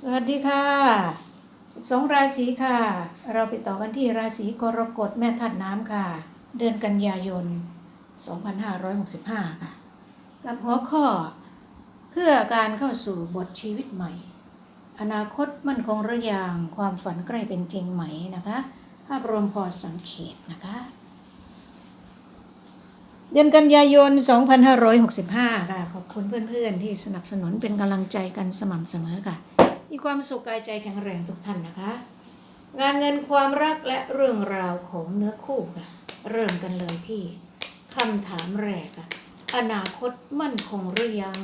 สวัสดีค่ะ 12 ราศีค่ะ เราไปต่อกันที่ราศีกรกฎแม่ธาตุน้ำค่ะ เดือนกันยายน 2565 ค่ะ กับหัวข้อ เพื่อการเข้าสู่บทชีวิตใหม่ อนาคตมั่นคงหรือยังความฝันใกล้เป็นจริงไหมนะคะ ภาพรวมพอสังเกตนะคะ เดือนกันยายน 2565 ค่ะ ขอบคุณเพื่อนๆที่สนับสนุนเป็นกำลังใจกันสม่ำเสมอค่ะ มีความสุขกายใจแข็งแรงทุกท่านนะคะ งานเงินความรักและเรื่องราวของเนื้อคู่ค่ะเริ่มกันเลยที่คำถามแรกค่ะอนาคตมั่นคงหรือยัง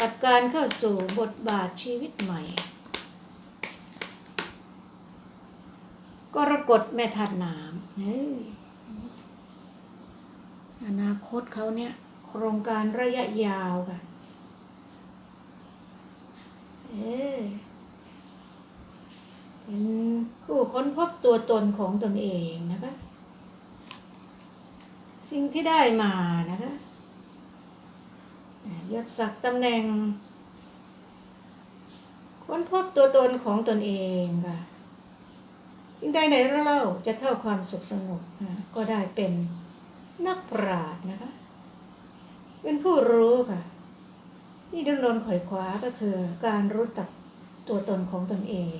กับการเข้าสู่บทบาทชีวิตใหม่ กรกฎแม่ธาตุน้ำเฮ้ยอนาคตเขาเนี่ย โครงการระยะยาวค่ะ เออเป็นผู้ค้นพบตัวตนของตนเองนะคะ สิ่งที่ได้มานะคะอ่ายศศักดิ์ตำแหน่ง ค้นพบตัวตนของตนเองค่ะ สิ่งใดในเล่าจะเท่าความสุขสงบก็ได้เป็นนักปราชญ์นะคะ เป็นผู้รู้ค่ะ ที่ดำเนินขอยคว้าก็คือการรู้จักตัวตนของตนเอง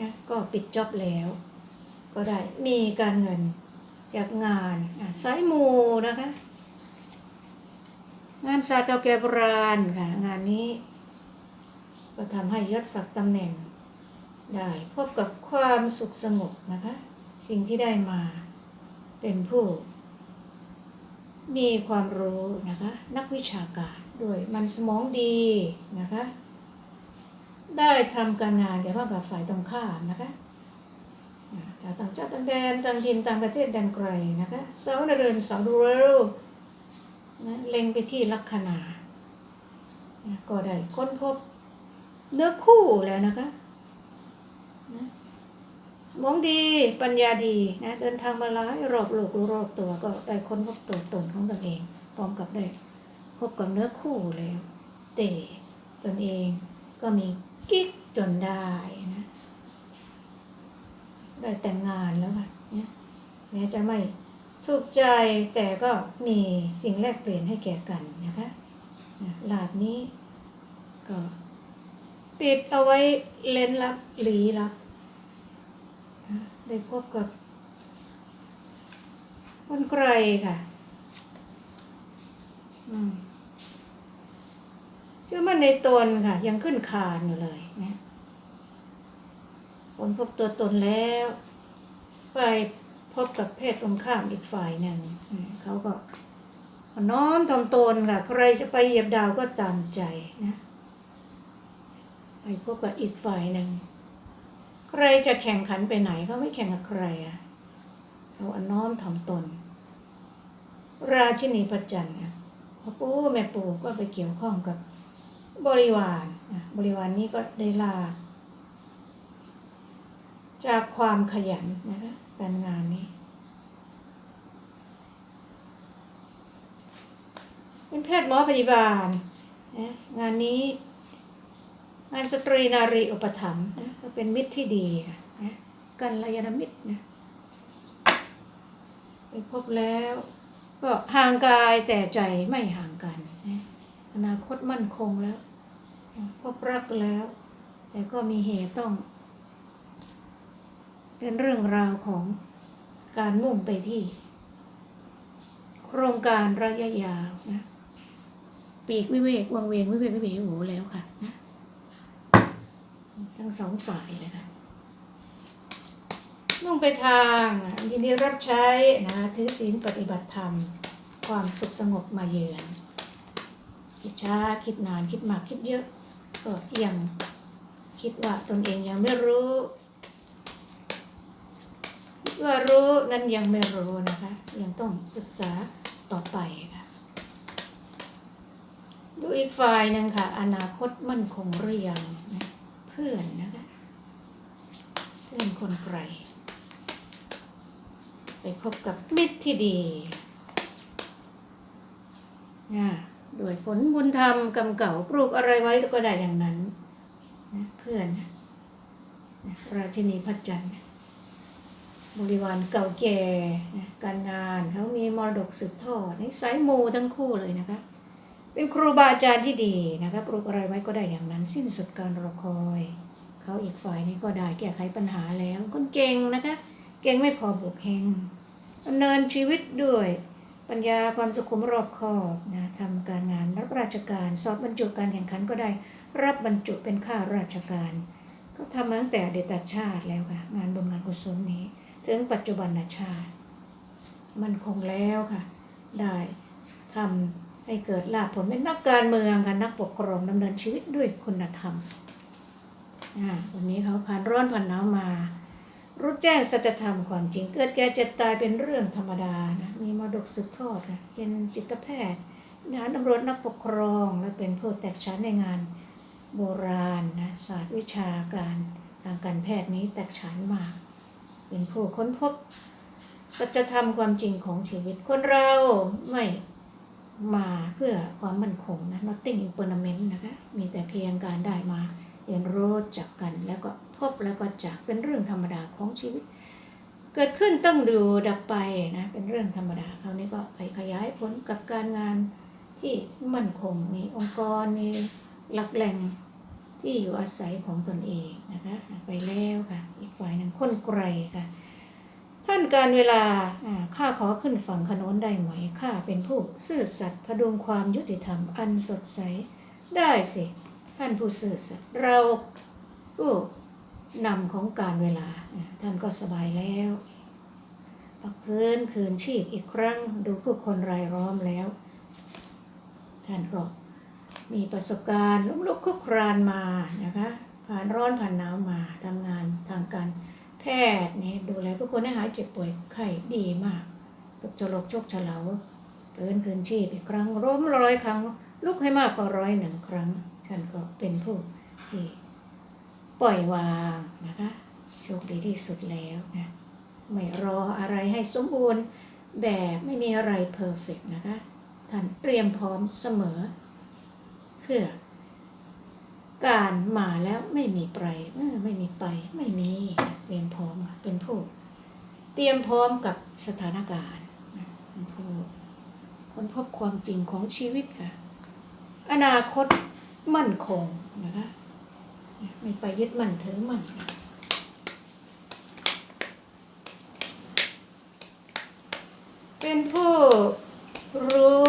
นะก็ปิดจ็อบแล้ว ก็ได้มีการเงินจากงานสายมูนะคะ งานศาสตร์เก่าแก่โบราณค่ะ งานนี้ ก็ทำให้ยศศักดิ์ตำแหน่งได้พบกับความสุขสงบนะคะ สิ่งที่ได้มาเป็นผู้ มีความรู้นะคะ นักวิชาการ ด้วยมันสมองดีนะคะ ได้ทำการงานเกี่ยวกับฝ่ายตรงข้ามนะคะจากต่างชาติต่างแดนต่างถิ่นต่างประเทศแดนไกลนะคะเสาในเรือนเสาดูเรลนะเล็งไปที่ลัคนานะก็ได้ค้นพบเนื้อคู่แล้วนะคะนะสมองดีปัญญาดีนะเดินทางมาหลายรอบโลกรู้รอบตัวก็ได้ค้นพบตัวตนของตนเอง พร้อมกับได้ พบกับเนื้อคู่แล้ว แต่ตนเองก็มีกิ๊กจนได้นะได้แต่งงานแล้วค่ะเนี่ยแม้จะไม่ถูกใจแต่ก็มีสิ่งแลกเปลี่ยนให้แก่กันนะคะนะลาบนี้ก็ปิดเอาไว้เล่นลับหลีลับ ได้พบกับคนไกลค่ะ เชื่อมั่นในตนค่ะ ยังขึ้นคานอยู่เลยนะคนพบตัวตนแล้ว ไปพบกับเพศตรงข้ามอีกฝ่ายหนึ่งเขาก็น้อมทำตนค่ะ ใครจะไปเหยียบดาวก็ตามใจนะไปพบกับอีกฝ่ายหนึ่งใครจะแข่งขันไปไหนเขาไม่แข่งกับใครอะเขาอน้อมถ่อมตน ราชินีประจันทร์ พ่อปู่แม่ปู่ก็ไปเกี่ยวข้องกับบริวารบริวารนี้ก็ได้ลา จากความขยันนะคะการงานนี้ เป็นแพทย์หมอพยาบาลนะงานนี้ งานสตรีนารีอุปถัมภ์นะก็เป็นมิตรที่ดีค่ะนะกันลยานมิตรนะไปพบแล้ว ก็ห่างกายแต่ใจไม่ห่างกัน อนาคตมั่นคงแล้ว พบรักแล้ว แต่ก็มีเหตุต้อง เป็นเรื่องราวของการมุ่งไปที่ โครงการระยะยาวนะปีกวิเวกวังเวงวิเวกวิเวกโหแล้วค่ะนะทั้งสองฝ่ายเลยค่ะ มุ่งไปทางยินดีรับใช้นะถือศีลปฏิบัติธรรม ความสุขสงบมาเยือน คิดช้าคิดนานคิดมากคิดเยอะก็ยังคิดว่าตนเองยังไม่รู้ว่ารู้นั้นยังไม่รู้นะคะ ยังต้องศึกษาต่อไปค่ะ ดูอีกฝ่ายหนึ่งค่ะ อนาคตมั่นคงหรือยังนะเพื่อนนะคะ เพื่อนคนไกล ไปพบกับมิตรที่ดีนะโดยผลบุญธรรมกรรมเก่าปลูกอะไรไว้ก็ได้อย่างนั้นเพื่อนนะราชินีพระจันทร์บริวารเก่าแก่นะการงานเขามีมรดกสืบทอดในสายมูทั้งคู่เลยนะคะ เป็นครูบาอาจารย์ที่ดีนะคะปลูกอะไรไว้ก็ได้อย่างนั้น สิ้นสุดการรอคอย เขาอีกฝ่ายนี้ก็ได้แก้ไขปัญหาแล้วคนเก่งนะคะ เก่งไม่พอบวกเฮงดำเนินชีวิตด้วยปัญญาความสุขุมรอบคอบนะทำการงานรับราชการ สอบบรรจุการแข่งขันก็ได้ รับบรรจุเป็นข้าราชการ ก็ทำมาตั้งแต่อดีตชาติแล้วค่ะ งานบุญงานกุศลนี้ ถึงปัจจุบันชาติ มันคงแล้วค่ะ ได้ทำให้เกิดลาภผลเป็นนักการเมืองค่ะนักปกครองดำเนินชีวิตด้วยคุณธรรมอ่าวันนี้เขาผ่านร้อนผ่านหนาวมา รู้แจ้งสัจธรรมความจริง เกิดแก่เจ็บตายเป็นเรื่องธรรมดานะมีมรดกสืบทอดค่ะเป็นจิตแพทย์ทหารตำรวจนักปกครองและเป็นผู้แตกฉานในงานโบราณนะศาสตร์วิชาการทางการแพทย์นี้แตกฉานมาก เป็นผู้ค้นพบ สัจธรรมความจริงของชีวิตคนเราไม่มาเพื่อความมั่นคงนะ nothing in permanent นะคะ มีแต่เพียงการได้มา เรียนรู้จักกันแล้วก็พบแล้วก็จากเป็นเรื่องธรรมดาของชีวิต เกิดขึ้นต้องดูดับไปนะเป็นเรื่องธรรมดาคราวนี้ก็ไปขยายผลกับการงานที่มั่นคงมีองค์กรมีหลักแหล่งที่อยู่อาศัยของตนเองนะคะไปแล้วค่ะ อีกฝ่ายหนึ่งค้นไกลค่ะท่านการเวลาอ่าข้าขอขึ้นฝั่งขนนได้ไหมข้าเป็นผู้ซื่อสัตย์พดุงความยุติธรรมอันสดใสได้สิ ท่านผู้ซื่อสัตย์เราผู้นำของการเวลา ท่านก็สบายแล้วพักพื้นคืนชีพอีกครั้งดูผู้คนรายล้อมแล้ว ท่านก็มีประสบการณ์ล้มลุกคุกครานมานะคะผ่านร้อนผ่านหนาวมาทำงานทางการแพทย์นี่ดูแลผู้คนให้หายเจ็บป่วยไข้ดีมากตกจลกโชคเฉลาเกินคืนชีพอีกครั้งล้มร้อยครั้ง ลุกให้มากกว่าร้อยหนึ่งครั้ง ฉันก็เป็นผู้ที่ปล่อยวางนะคะโชคดีที่สุดแล้วนะไม่รออะไรให้สมบูรณ์แบบไม่มีอะไรเพอร์เฟกนะคะ ท่านเตรียมพร้อมเสมอ เพื่อ การมาแล้วไม่มีไปเออไม่มีไป ไม่มีเตรียมพร้อมค่ะเป็นผู้ เตรียมพร้อมกับสถานการณ์เป็นผู้คนพบความจริงของชีวิตค่ะ อนาคตมั่นคงนะคะไม่ไปยึดมั่นถือมั่นเป็นผู้รู้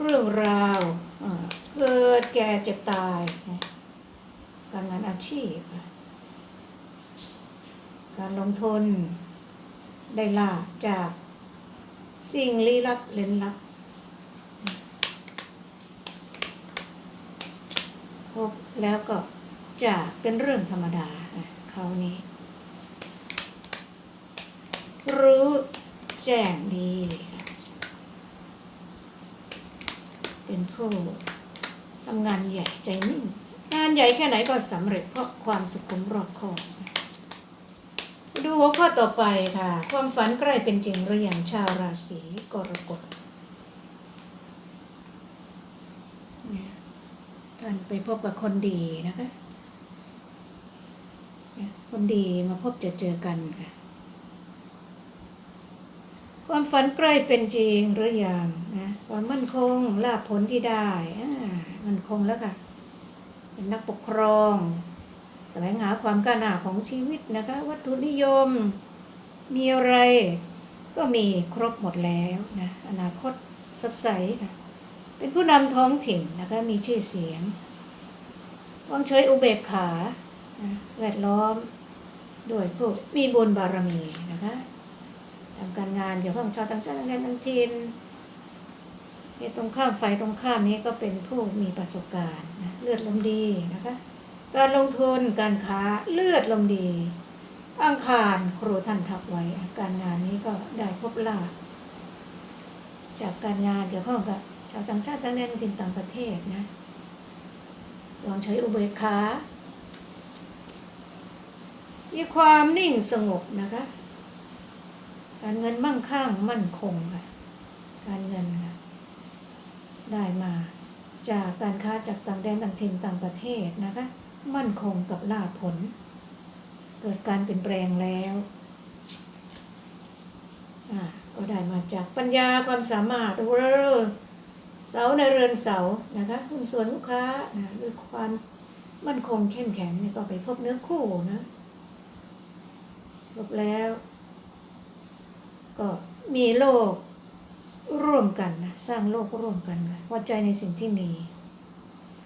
เรื่องราวเกิดแก่เจ็บตายการงานอาชีพ การลงทุนได้ลาจากสิ่งลี้ลับเล่นลับ พบ แล้วก็จะเป็นเรื่องธรรมดาอะเขาวนี้ รู้แจ้งดี เป็นผู้ทำงานใหญ่ใจนิ่ง งานใหญ่แค่ไหนก็สำเร็จเพราะความสุขุมรอบคอบดูหัวข้อต่อไปค่ะ ความฝันใกล้เป็นจริงหรือยังชาวราศีกรกฎเนี่ย ท่านไปพบกับคนดีนะคะคนดีมาพบจะเจอกันค่ะ ความฝันใกล้เป็นจริงหรือยังนะความมั่นคงลาภผลที่ได้อ่ามั่นคงแล้วค่ะ เป็นนักปกครองแสวงหาความก้าวหน้าของชีวิตนะคะ วัตถุนิยมมีอะไรก็มีครบหมดแล้วนะอนาคตสดใสค่ะ เป็นผู้นำท้องถิ่นนะคะมีชื่อเสียงวางเฉยอุเบกขาแวดล้อมด้วยผู้มีบุญบารมีนะคะทำการงานเกี่ยวข้องชาวต่างชาติต่างแดนต่างถิ่นนี่ตรงข้ามไฟตรงข้ามนี้ก็เป็นผู้มีประสบการณ์นะเลือดลมดีนะคะการลงทุนการค้าเลือดลมดี อังคารครูท่านทักไว้ การงานนี้ก็ได้พบลาจากการงานเกี่ยวข้องกับ ชาวต่างชาติต่างแดนถิ่นต่างประเทศนะลองใช้อุเบกขามีความนิ่งสงบนะคะ การเงินมั่งคั่งมั่นคงค่ะ การเงินค่ะได้มาจากการค้าจากต่างแดนต่างถิ่นต่างประเทศนะคะ มั่นคงกับลาภผล เกิดการเปลี่ยนแปลงแล้วอ่าก็ได้มาจากปัญญาความสามารถเรอ เสาในเรือนเสานะคะหุ้นส่วนลูกค้านะด้วยความมั่นคงเข้มแข็งเนี่ยก็ไปพบเนื้อคู่นะพบแล้ว ก็มีโลกร่วมกันนะสร้างโลกร่วมกันนะพอใจในสิ่งที่มี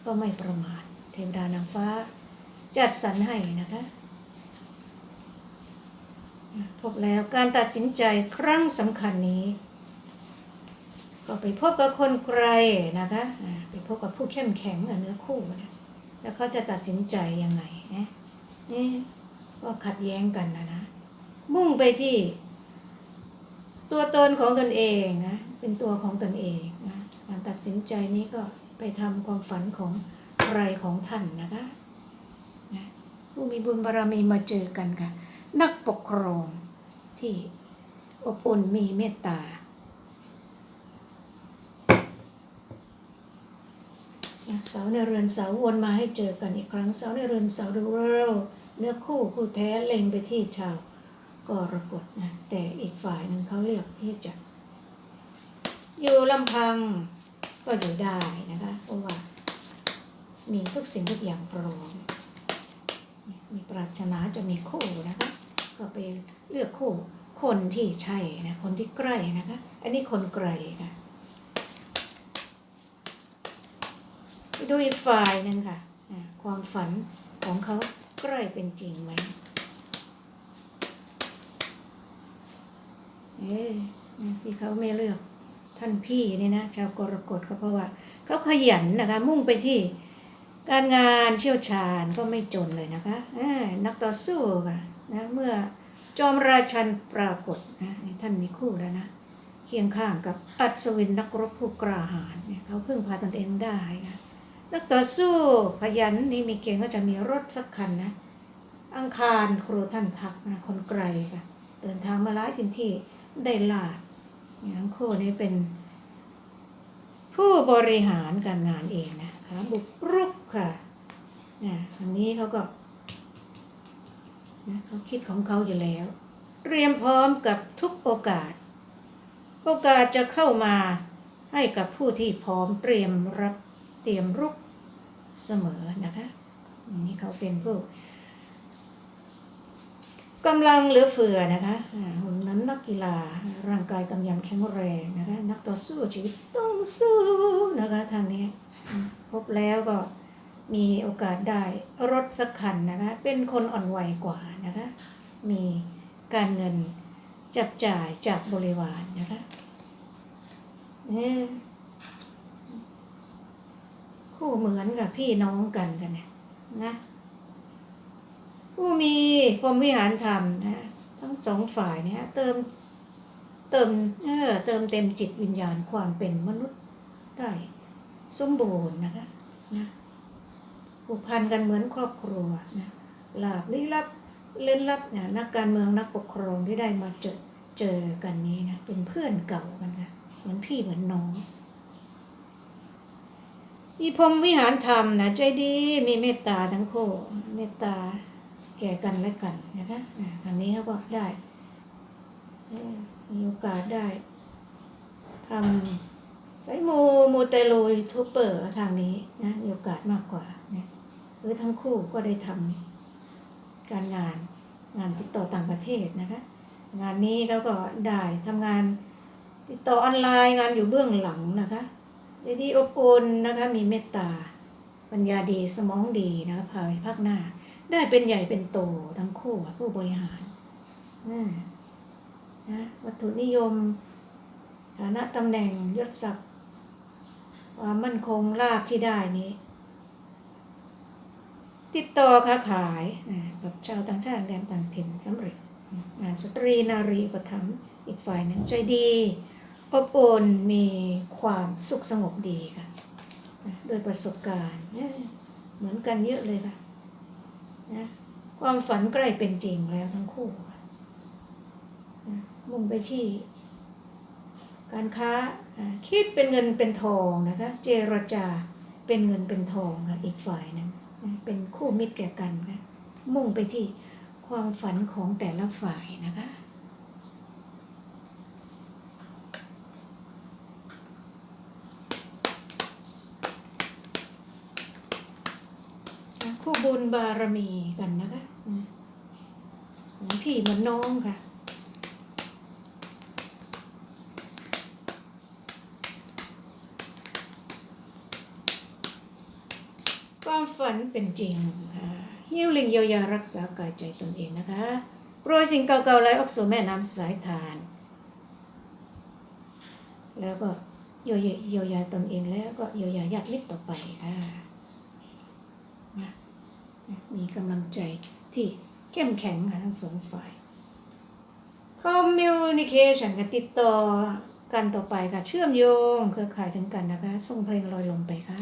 ก็ไม่ประมาทเทวดานางฟ้า จัดสรรให้นะคะพบแล้วการตัดสินใจครั้งสำคัญนี้ ก็ไปพบกับคนไกลนะคะไปพบกับผู้เข้มแข็งกับเนื้อคู่นะแล้วเขาจะตัดสินใจยังไงนะนี่ก็ขัดแย้งกันนะนะมุ่งไปที่ ตัวตนของตนเองนะเป็นตัวของตนเองนะการตัดสินใจนี้ก็ไปทำความฝันของใครของท่านนะคะนะผู้มีบุญบารมีมาเจอกันค่ะ นักปกครองที่อบอุ่นมีเมตตา เสาในเรือนเสาวนมาให้เจอกันอีกครั้งเสาในเรือนเสาดูเร็วเนื้อคู่คู่แท้เล็งไปที่ชาวกรกฎนะแต่อีกฝ่ายหนึ่งเขาเลือกที่จะ อยู่ลำพังก็อยู่ได้นะคะเพราะว่ามีทุกสิ่งทุกอย่างพร้อมมีปรารถนาจะมีคู่นะคะก็ไปเลือกคู่คนที่ใช่นะคนที่ใกล้นะคะ อันนี้คนไกลค่ะ ไป ดูอีกฝ่ายหนึงค่ะ ความฝันของเขาใกล้เป็นจริงไหมเอ๊ที่เขาไม่เลือกท่านพี่นี่นะชาวกรกฎก็เพราะว่า เขาขยันนะคะมุ่งไปที่การงานเชี่ยวชาญก็ไม่จนเลยนะคะอ่านักต่อสู้ค่ะนะเมื่อจอมราชันปรากฏนะท่านมีคู่แล้วนะเคียงข้างกับอัศวินนักรบผู้กล้าหาญเนี่ยเขาเพึ่งพาตนเองได้นะ นักต่อสู้ขยันนี่มีเกณฑ์ก็จะมีรถสักคันนะ อังคารครูท่านทักนะคนไกลค่ะ เดินทางมาหลายถิ่นที่ได้ลาดอย่างทั้งคู่นี้เป็น ผู้บริหารการงานเองนะคะบุกรุกค่ะนะอันนี้เขาก็นะเขาคิดของเขาอยู่แล้ว เตรียมพร้อมกับทุกโอกาส โอกาสจะเข้ามาให้กับผู้ที่พร้อมเตรียมรับ เตรียมรุกเสมอนะคะนนี้เขาเป็นผู้กำลังเหลือเฟือนะคะหุ่นนั้นนักกีฬาร่างกายกำยำแข็งแรงนะคะนักต่อสู้ชีวิตต้องสู้นะคะทางนี้พบแล้วก็มีโอกาสได้รถสักคันนะคะเป็นคนอ่อนไหวกว่านะคะมีการเงินจับจ่ายจากบริวารนะคะเอ๊ะคู่เหมือนกับพี่น้องกันกันเนี่ยนะ ผู้มีพรมวิหารธรรมนะ ทั้งสองฝ่ายเนี่ยเติมเติมเออเติมเต็มจิตวิญญาณความเป็นมนุษย์ได้สมบูรณ์นะคะนะผูกพันกันเหมือนครอบครัวนะลาบลี้ลับเล่นลับเนี่ยนักการเมืองนักปกครองที่ได้มาเจอเจอกันนี้นะเป็นเพื่อนเก่ากันค่ะเหมือนพี่เหมือนน้อง อีพรมวิหารธรรมนะใจดีมีเมตตาทั้งคู่เมตตาแก่กันและกันนะคะอ่าทางนี้เขาก็ได้มีโอกาสได้ทำสายมูมูเตลูทูเบอร์ทางนี้นะมีโอกาสมากกว่านะหรือทั้งคู่ก็ได้ทำการงานงานติดต่อต่างประเทศนะคะ งานนี้เขาก็ได้ทำงานติดต่อออนไลน์งานอยู่เบื้องหลังนะคะ ใจดีอบอุ่นนะคะ มีเมตตา ปัญญาดีสมองดีนะคะพาไปภาคหน้า ได้เป็นใหญ่เป็นโตทั้งคู่ผู้บริหารอ่านะวัตถุนิยม ฐานะตำแหน่งยศศักดิ์ความมั่นคงลาภที่ได้นี้ ติดต่อค้าขายอ่ากับชาวต่างชาติแดนต่างถิ่นสำเร็จสตรีนารีอุปถัมอีกฝ่ายหนึ่งใจดี อบอุ่นมีความสุขสงบดีค่ะนะด้วยประสบการณ์เหมือนกันเยอะเลยค่ะนะความฝันใกล้เป็นจริงแล้วทั้งคู่มุ่งไปที่ การค้าคิดเป็นเงินเป็นทองนะคะ เจรจาเป็นเงินเป็นทองค่ะอีกฝ่ายนึงนเป็นคู่มิตรแก่กันนะมุ่งไปที่ความฝันของแต่ละฝ่ายนะคะ คู่ บารมีกันนะคะอืมเหมือนพี่เหมือนน้องค่ะ ความฝันเป็นจริงค่ะฮิวลิงเยียวยารักษากายใจตนเองนะคะโปรยสิ่งเก่าๆไหลออกสู่แม่น้ำสายทาน แล้วก็เยียวยาตนเองแล้วก็เยียวยาญาติมิตรต่อไปค่ะ มีกำลังใจที่เข้มแข็งค่ะทั้งสองฝ่าย communication กันติดต่อกันต่อไปค่ะ เชื่อมโยงเครือข่ายถึงกันนะคะ ส่งเพลงลอยลมไปค่ะ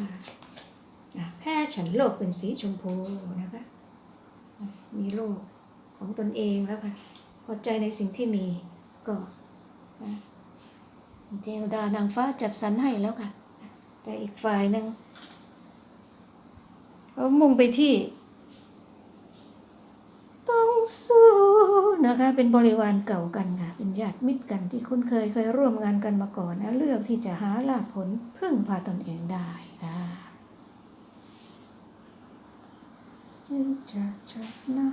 แพทย์ฉันโลกเป็นสีชมพูนะคะ มีโลกของตนเองแล้วค่ะพอใจในสิ่งที่มีก็เทวดานางฟ้าจัดสรรให้แล้วค่ะ แต่อีกฝ่ายหนึ่งเขามุ่งไปที่ สู้นะคะเป็นบริวารเก่ากันค่ะเป็นญาติมิตรกันที่คุ้นเคยเคยร่วมงานกันมาก่อนนะเลือกที่จะหาลาภผลพึ่งพาตนเองได้ค่ะจึงจะชนะ